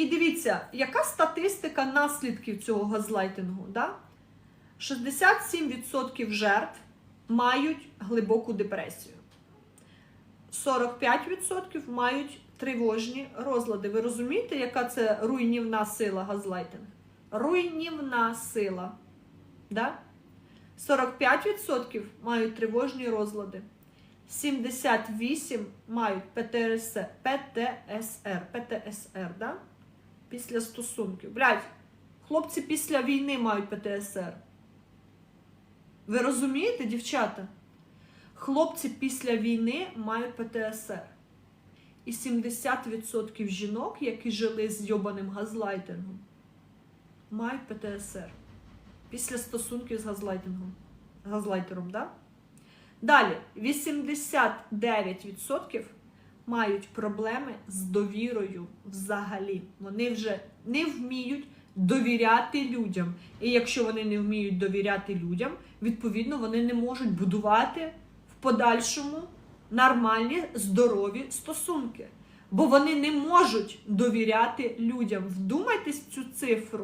І дивіться, яка статистика наслідків цього газлайтингу? Да? 67% жертв мають глибоку депресію. 45% мають тривожні розлади. Ви розумієте, яка це руйнівна сила газлайтинг? Руйнівна сила. Да? 45% мають тривожні розлади. 78 мають ПТС, ПТСР, ПТСР, да? Після стосунків. Блядь, хлопці після війни мають ПТСР. Ви розумієте, дівчата? Хлопці після війни мають ПТСР. І 70% жінок, які жили з йобаним газлайтингом, мають ПТСР. Після стосунків з газлайтингом. Газлайтером, да? Далі, 89% мають проблеми з довірою взагалі. Вони вже не вміють довіряти людям. І якщо вони не вміють довіряти людям, відповідно вони не можуть будувати в подальшому нормальні здорові стосунки. Бо вони не можуть довіряти людям. Вдумайтесь в цю цифру.